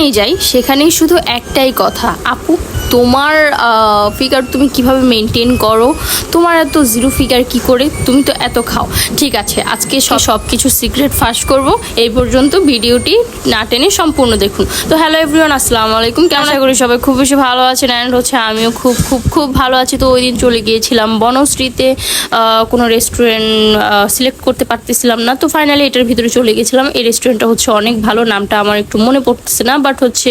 যেখানেই যাই সেখানেই শুধু একটাই কথা আপু। তোমার ফিগার তুমি কীভাবে মেনটেন করো? তোমার এত জিরো ফিগার কি করে? তুমি তো এত খাও। ঠিক আছে আজকে সব কিছু সিক্রেট ফাঁস করব। এই পর্যন্ত ভিডিওটি না টেনে সম্পূর্ণ দেখুন। তো হ্যালো এভরিওয়ান আসসালামু আলাইকুম। কেমন আশা করি সবাই খুব বেশি ভালো আছেন অ্যান্ড হচ্ছে আমিও খুব খুব খুব ভালো আছি। তো ওই দিন চলে গিয়েছিলাম বনশ্রীতে কোনো রেস্টুরেন্ট সিলেক্ট করতে পারতেছিলাম না। তো ফাইনালি এটার ভিতরে চলে গেছিলাম এই রেস্টুরেন্টটা হচ্ছে অনেক ভালো। নামটা আমার একটু মনে পড়তেছে না বাট হচ্ছে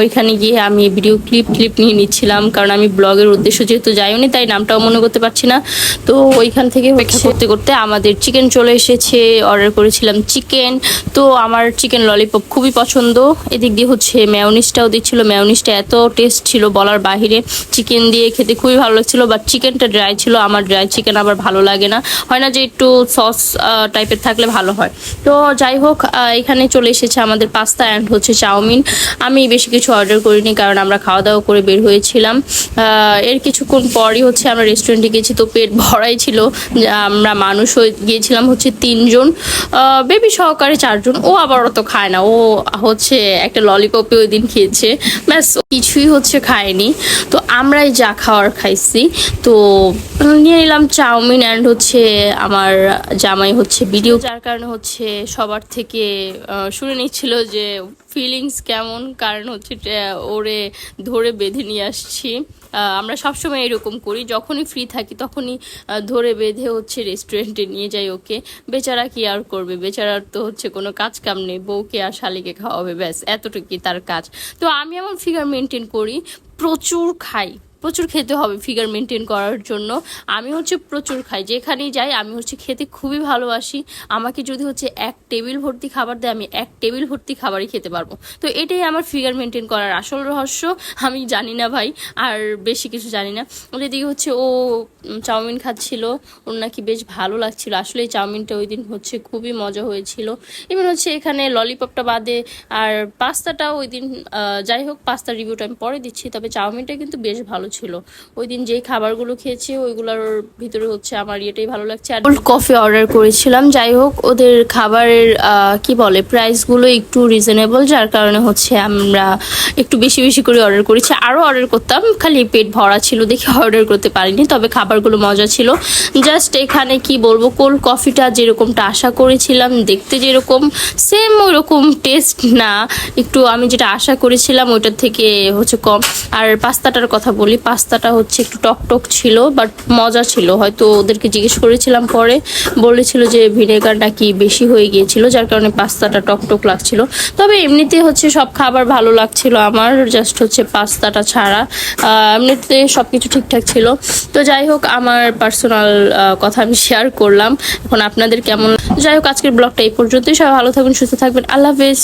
ওইখানে গিয়ে আমি ভিডিও ক্লিপ ক্লিপ নিয়ে নিচ্ছিলাম কারণ আমি ব্লগের উদ্দেশ্য যেহেতু যাইনি তাই নামটাও মনে করতে পারছি না। তো ওইখান থেকে অপেক্ষা করতে করতে আমাদের চিকেন চলে এসেছে অর্ডার করেছিলাম চিকেন তো আমার চিকেন ললিপপ খুবই পছন্দ। এদিক দিয়ে হচ্ছে ম্যাওনিসটাও দিচ্ছিল। ম্যাওনিসটা এত টেস্ট ছিল বলার বাহিরে। চিকেন দিয়ে খেতে খুবই ভালো লাগছিল বাট চিকেনটা ড্রাই ছিল। আমার ড্রাই চিকেন আবার ভালো লাগে না। হয় না যে একটু সস টাইপের থাকলে ভালো হয়। তো যাই হোক এখানে চলে এসেছে আমাদের পাস্তা অ্যান্ড হচ্ছে চাউমিন। আমি বেশি কিছু অর্ডার করিনি কারণ আমরা খাওয়া দাওয়া করে বের হয়েছিলাম। এর কিছুক্ষণ পরই হচ্ছে আমরা রেস্টুরেন্টে গেছি, তো পেট ভরাই ছিল। আমরা মানুষ হয়ে গিয়েছিলাম হচ্ছে তিনজন। বেবি সহকারে চারজন। ও আবার অত খায় না। ও হচ্ছে একটা ললিপপে ওই দিন খেয়েছে। ব্যাস কিছুই হচ্ছে খায়নি। তো আমরাই যা খাওয়ার খাইছি। তো নিয়ে নিলাম চাউমিন অ্যান্ড হচ্ছে আমার জামাই হচ্ছে ভিডিও যার কারণে হচ্ছে সবার থেকে শুনে নিচ্ছিল যে ফিলিংস কেমন। কারণ হচ্ছে ওরে ধরে বেঁধে নিয়ে আসছি। আমরা সবসময় এরকম করি, যখনই ফ্রি থাকি তখনই ধরে বেঁধে হচ্ছে রেস্টুরেন্টে নিয়ে যাই ওকে। বেচারা কি আর করবে? বেচারার তো হচ্ছে কোনো কাজ কাম নেই, বউকে আর শালিকে খাওয়াবে, ব্যাস, এতটুকুই তার কাজ। তো আমি আমার ফিগার মেনটেন করি, প্রচুর খাই। প্রচুর খেতে হবে ফিগার মেনটেন করার জন্য। আমি হচ্ছে প্রচুর খাই। যেখানেই যাই, আমি হচ্ছে খেতে খুবই ভালোবাসি। আমাকে যদি হচ্ছে এক টেবিল ভর্তি খাবার দেয়, আমি এক টেবিল ভর্তি খাবারই খেতে পারব। তো এটাই আমার ফিগার মেনটেন করার আসল রহস্য। আমি জানি না ভাই, আর বেশি কিছু জানি না। ওর এদিকে হচ্ছে ও চাউমিন খাচ্ছিল। ওর নাকি বেশ ভালো লাগছিল। আসলে এই চাউমিনটা ওই দিন হচ্ছে খুবই মজা হয়েছিল। ইভেন হচ্ছে এখানে ললিপপটা বাদে আর পাস্তাটাও ওই দিন যাই হোক, পাস্তার রিভিউটা আমি পরে দিচ্ছি। তবে চাউমিনটা কিন্তু বেশ ভালো ছিল। ওই দিন যেই খাবারগুলো খেয়েছি, ওইগুলোর ভিতরে হচ্ছে আমার এটাই ভালো লাগছে। আর কোল্ড কফি অর্ডার করেছিলাম। যাই হোক, ওদের খাবারের কি বলে প্রাইসগুলো একটু রিজনেবল যার কারণে হচ্ছে আমরা একটু বেশি বেশি করে অর্ডার করেছি। আরও অর্ডার করতাম, খালি পেট ভরা ছিল দেখে অর্ডার করতে পারিনি, তবে খাবারগুলো মজা ছিল। জাস্ট এখানে কি বলব কোল্ড কফিটা যেরকমটা আশা করেছিলাম, দেখতে যেরকম সেম ওই রকম টেস্ট না। একটু আমি যেটা আশা করেছিলাম, ওইটার থেকে হচ্ছে কম। আর পাস্তাটার কথা বলি পাস্তাটা হচ্ছে একটু টক টক ছিল বাট মজা ছিল। হয়তো ওদেরকে জিজ্ঞেস করেছিলাম পরে, বলেছিল যে ভিনেগার নাকি বেশি হয়ে গিয়েছিল, যার কারণে পাস্তাটা টক টক লাগছিল। তবে এমনিতে হচ্ছে সব খাবার ভালো লাগছিল আমার জাস্ট হচ্ছে পাস্তাটা ছাড়া। এমনিতে সব কিছু ঠিকঠাক ছিল। তো যাই হোক, আমার পার্সোনাল কথা আমি শেয়ার করলাম। এখন আপনাদের কেমন যাই হোক, আজকের ব্লগটা এই পর্যন্তই। সবাই ভালো থাকবেন, সুস্থ থাকবেন। আল্লাহ হাফেজ।